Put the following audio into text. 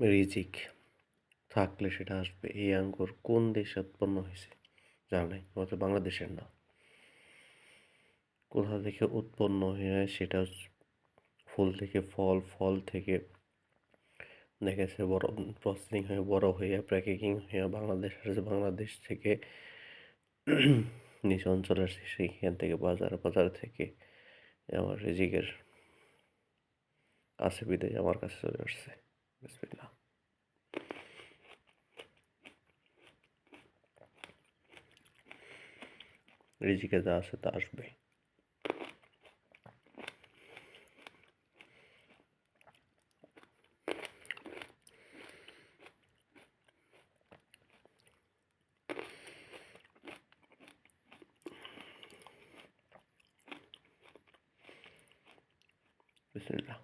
রিজিক থাকলে সেটা আসবে। এই আঙ্গুর কোন দেশে উৎপন্ন হয়েছে? জানা নাই হয়তো বাংলাদেশের না। কোথা থেকে উৎপন্ন হয়ে সেটা ফুল থেকে ফল ফল থেকে দেখেছে বড় প্রসেসিং হয়ে, বড় হয়ে প্যাকেজিং হয়ে, বাংলাদেশ আসছে বাংলাদেশ থেকে নিজ অঞ্চলে আসছে সেইখান থেকে বাজার বাজার থেকে আমার রিজিকের আছে বিদায় আমার কাছে চলে আসছে। বিসমিল্লাহ। رزق ذا ستة أصبع بسم الله.